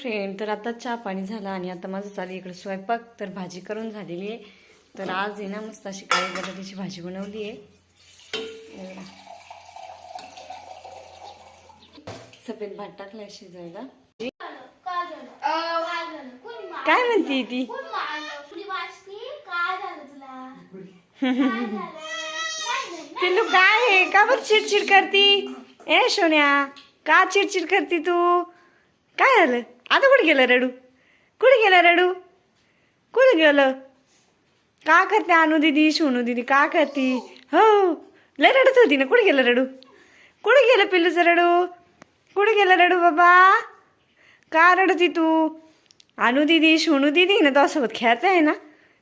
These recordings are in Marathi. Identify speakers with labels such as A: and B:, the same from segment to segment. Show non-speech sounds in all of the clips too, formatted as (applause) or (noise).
A: फ्रेंड तर आता चहा पाणी झाला आणि आता माझं चालू इकडे स्वयंपाक तर भाजी करून झालेली आहे. तर आज आहे ना मस्त अशी काळी बटाट्याची भाजी बनवली आहे. सफेद भात टाकला शिजायला. काय म्हणते ती? (laughs) पिल्लू काय आहे? का बरं चिडचिड करती? ए सोन्या का चिडचिड करती तू? काय झालं? आता कुठे गेलं रडू? कुठे गेलं रडू? कुठे गेलं? का करते अनु दिदी सोनू दिदी का करते? हो लय रडत होती ना. कुठे गेलं रडू? कुठे गेलं पिल्लूचं रडू? कुठे गेलं रडू बाबा? का रडती तू? अनु दिदी सोनू दिदी ना तो सोबत खेळत आहे ना?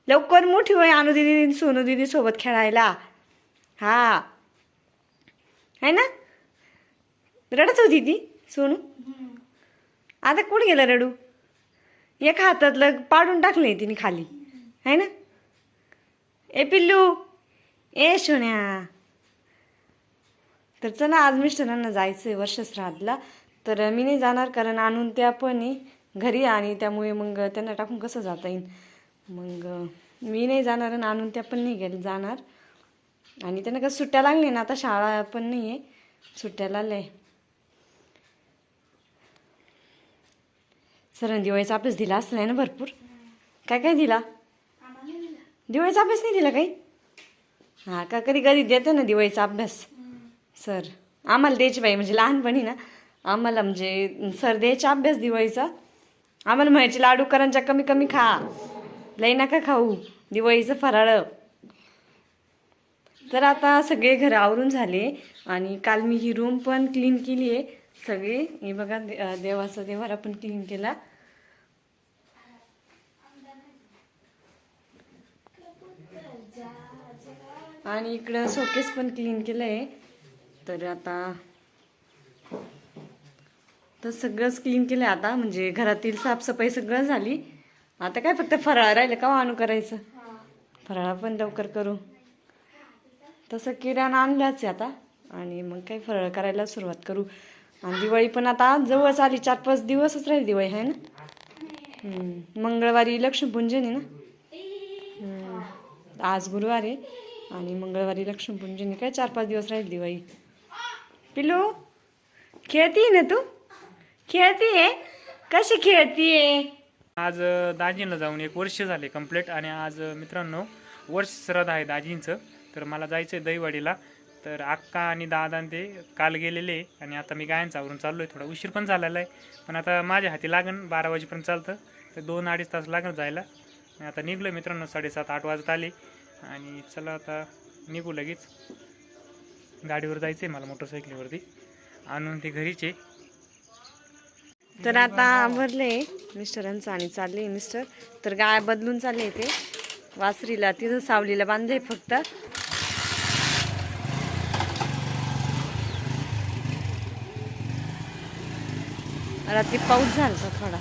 A: लवकर मोठी होय अनु दिदी सोनू दिदी सोबत खेळायला. हा. आहे ना? रडत होती ती सोनू? आता कुठे गेलं रडू? एका हातातलं पाडून टाकलंय तिने खाली. आहे ना? ए पिल्लू. ए सोन्या. तर चला आज मिस्टरांना जायचं आहे वर्षश्राद्धला. तर मी नाही जाणार कारण आणून त्या पण आहे घरी आणि त्यामुळे मग त्यांना टाकून कसं जाता येईल मग मी नाही जाणार आणि आणून त्या पण नाही गेले जाणार. आणि त्यांना कसं सुट्ट्या लागल्या ना? आता शाळा पण नाही आहे सुट्ट्या लागल्या. आहे सरांनी दिवाळीचा अभ्यास दिला असला ना भरपूर काय काय दिला दिवाळीचा अभ्यास नाही दिला काही हां का कधी कधी देते ना दिवाळीचा अभ्यास सर आम्हाला द्यायची बाई म्हणजे लहानपणी ना आम्हाला म्हणजे सर द्यायचा अभ्यास दिवाळीचा आम्हाला म्हणायचे लाडू करांच्या कमी कमी खा लई नका खाऊ दिवाळीचं फराळ तर आता सगळे घर आवरून झाले आणि काल मी ही रूम पण क्लीन केली आहे सगळी. हे बघा देवाचा देवारा पण क्लीन केला. आणि इकडं शोकेस पण क्लीन केलं आहे तर आता तर सगळंच क्लीन केलं आहे आता. म्हणजे घरातील साफसफाई सगळं झाली. आता काय फक्त फराळ राहिलं का वाहनू करायचं? फराळा पण लवकर करू. तसं किराणा आणलाच आहे आता. आणि मग काही फराळ करायला सुरुवात करू. आणि दिवाळी पण आता जवळच आली चार पाच दिवसच राहील दिवाळी आहे ना? मंगळवारी लक्ष्मीपूजन आहे ना? आज गुरुवार आहे आणि मंगळवारी लक्ष्मीपूजन काय चार पाच दिवस राहील दिवाळी? पिलू खेळती ना तू? खेळतीये कशी खेळतीये
B: आज अ, दाजींना जाऊन एक वर्ष झाले कंप्लीट आणि आज मित्रांनो वर्ष श्रद्धा आहे दाजींचं. तर मला जायचं आहे दहीवाडीला. तर अक्का आणि दादा ते काल गेलेले आहे आणि आता मी गायांचा आवरून चाललो आहे थोडा उशीर पण झालेला आहे. पण आता माझ्या हाती लागन बारा वाजेपर्यंत चालतं. तर दोन अडीच तास लागण जायला. आणि आता निघलो मित्रांनो साडेसात आठ वाजत आले. आणि चला आता निघू लगेच. गाडीवर जायचं आहे मला मोटरसायकलीवरती. आणून ते घरीचे.
A: तर आता आवरले मिस्टरांचं आणि चालले मिस्टर. तर गाय बदलून चालले ते वासरीला तिथं सावलीला बांधले फक्त. रात्री पाऊस झाला थोडा.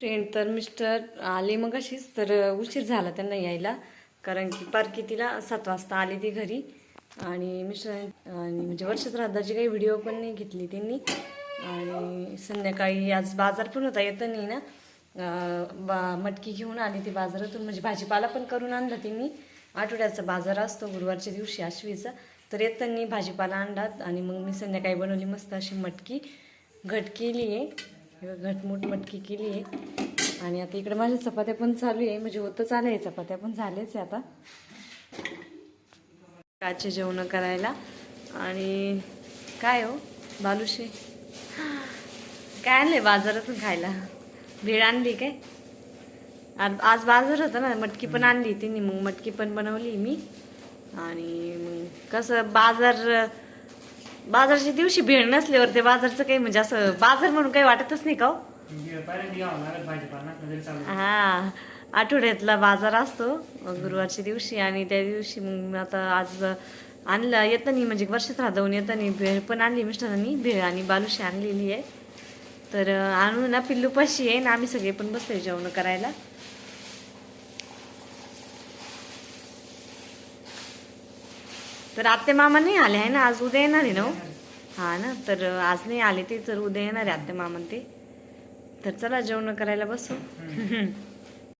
A: ट्रेन तर मिस्टर आले मग अशीच तर उशीर झाला त्यांना यायला. कारण की पार तिला सात वाजता आली ती घरी. आणि मिस्टर आणि म्हणजे वर्षात राधाची काही व्हिडिओ पण नाही घेतली त्यांनी. आणि संध्याकाळी आज बाजार पण होता येतं नाही ना. बा मटकी घेऊन आली ती बाजारातून. म्हणजे भाजीपाला पण करून आणला त्यांनी आठवड्याचा बाजार असतो गुरुवारच्या दिवशी आश्वीचा. तर येताना भाजीपाला आणला आणि मग मी संध्याकाळी बनवली मस्त अशी मटकी. घट केली आहे. घटमूट मटकी केली आहे. आणि आता इकडे माझ्या चपात्या पण चालू आहे. म्हणजे होतच आलं आहे चपात्या पण झालेच आहे आता. काचे जेवण करायला. आणि काय हो बालुशे? काय आणलं बाजारातून खायला? भेळ आणली काय? आज आज बाजार होता ना मटकी पण आणली तिने मग मटकी पण बनवली मी. आणि मग कसं बाजार बाजारच्या दिवशी भेळ नसल्यावर ते बाजारचं काही म्हणजे असं बाजार म्हणून काही वाटतच नाही का हो? हा आठवड्यातला बाजार असतो गुरुवारच्या दिवशी आणि त्या दिवशी मग आता आज आणलं येतानी म्हणजे वर्षात राहून येतानी भेळ पण आणली मिस्टरांनी भेळ आणि बालुशी आणलेली आहे. तर आणून ना पिल्लूपाशी आहे ना आम्ही सगळे पण बसले जेवण करायला. तर आत्ते मामा नाही आले आहे ना? आज उद्या येणार आहे ना हां? हा ना? तर आज नाही आले ते तर उद्या येणार आहे आत्ते मामा ते. तर चला जेवण करायला बसू.